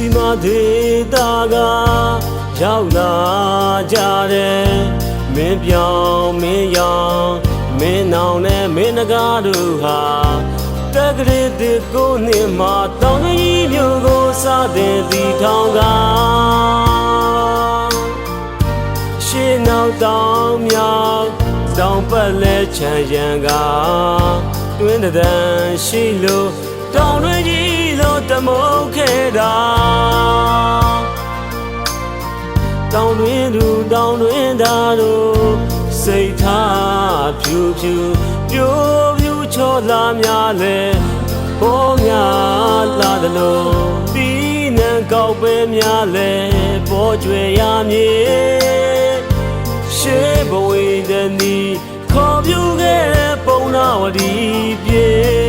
စီမသေးတာကရောက်လာကြတယ်မင်းပြောင်းမင်းရောင်မင်းနောင်နဲ့မင်းနဂါတို့ဟာတက္ကရာတိကိုနေမှာတောင်းကြီးမျိုးကိုစတဲ့တီထောင်ကရှင်းနောက်တောင်းမြောက်တောင်းပတ်လဲချမ်းရန်ကတွင်းတန်ရှိလို့တောင်းတွေကြီးလို့ တမုတ်ခဲ့တာတောင်းတွင်သူတောင်းတွင်သားတို့စိတ်ထားဖြူဖြူပြိုးဖြူချောလာများလဲပေါ်များလာသလိုဒီနံကောက်ပဲများလဲပေါ်ကျွေရမည်ရှေးဘဝေဒနီခေါ်ပြူခဲ့တဲ့ပုံနာဝတီပြေ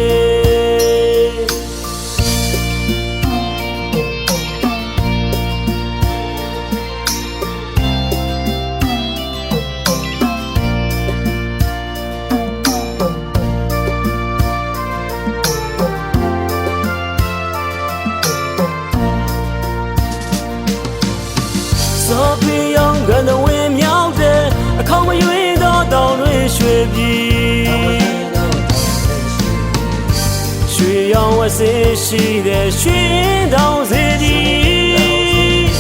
ရောင်ဝဆင်းရှိတဲ့ရွှေတောင်စေကြီး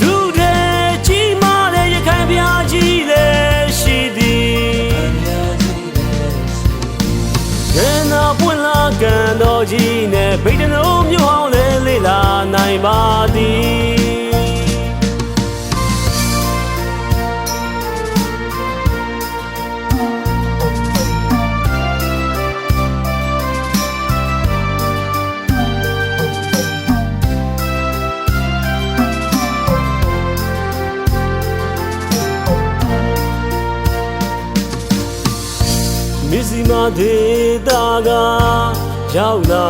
ဒုတဲ့ကြီးမားတဲ့ရခိုင်ပြားကြီးလည်းရှိသည်ရနာပွင့်လာကန်တော်ကြီးနဲ့ဗိတ်တလုံးမြို့ဟောင်းလဲလေလာနိုင်ပါသည် မစ္စည်းမသေးတာကရောက်လာ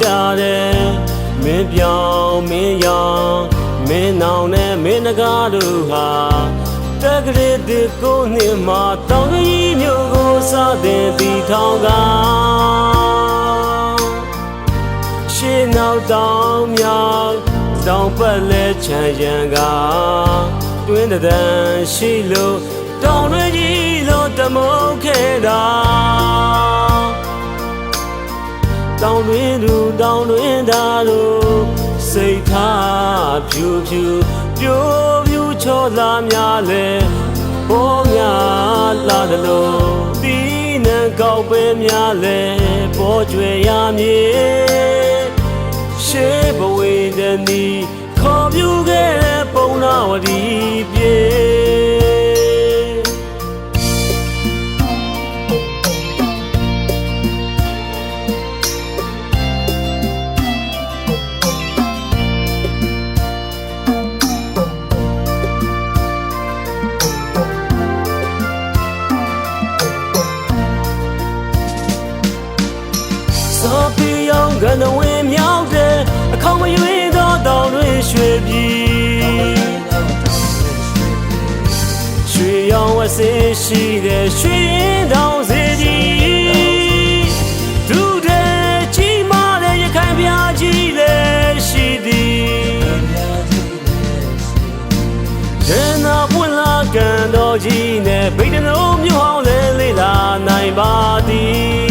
ကြတယ်မင်းပြောင်းမင်းရောင်မင်းနောင်နဲ့မင်းနဂါတို့ဟာတက္ကရာတိကိုနေမှာတောင်းကြီးမျိုးကိုစတဲ့တီထောင်ကရှင်းနောက်တောင်းမြောက်တောင်းပတ်လဲချမ်းရန်ကတွင်းတန်ရှိလို့တောင်းတွေကြီးလို့ တမုတ်ခဲ့တာတောင်းတွင်သူတောင်းတွင်သားတို့စိတ်ထားဖြူဖြူပြိုးဖြူချောလာများလဲပေါ်များလာတယ်လို့ဒီနံကောက်ပဲများလဲပေါ်ကျွေရမည်ရှေးဘဝေဒနီခေါ်ပြူခဲ့တဲ့ပုံနာဝတီ ပြည်ရွှေရောင်ဝဆင်းရှိတဲ့ရွှေရင်တောင်စေကြီးဒုတဲ့ကြီးမားတဲ့ရခိုင်ပြားကြီးလည်းရှိသည်ရနာပွင့်လာကန်တော်ကြီးနဲ့ဗိတ်တလုံးမြို့ဟောင်းလဲလေလာနိုင်ပါသည်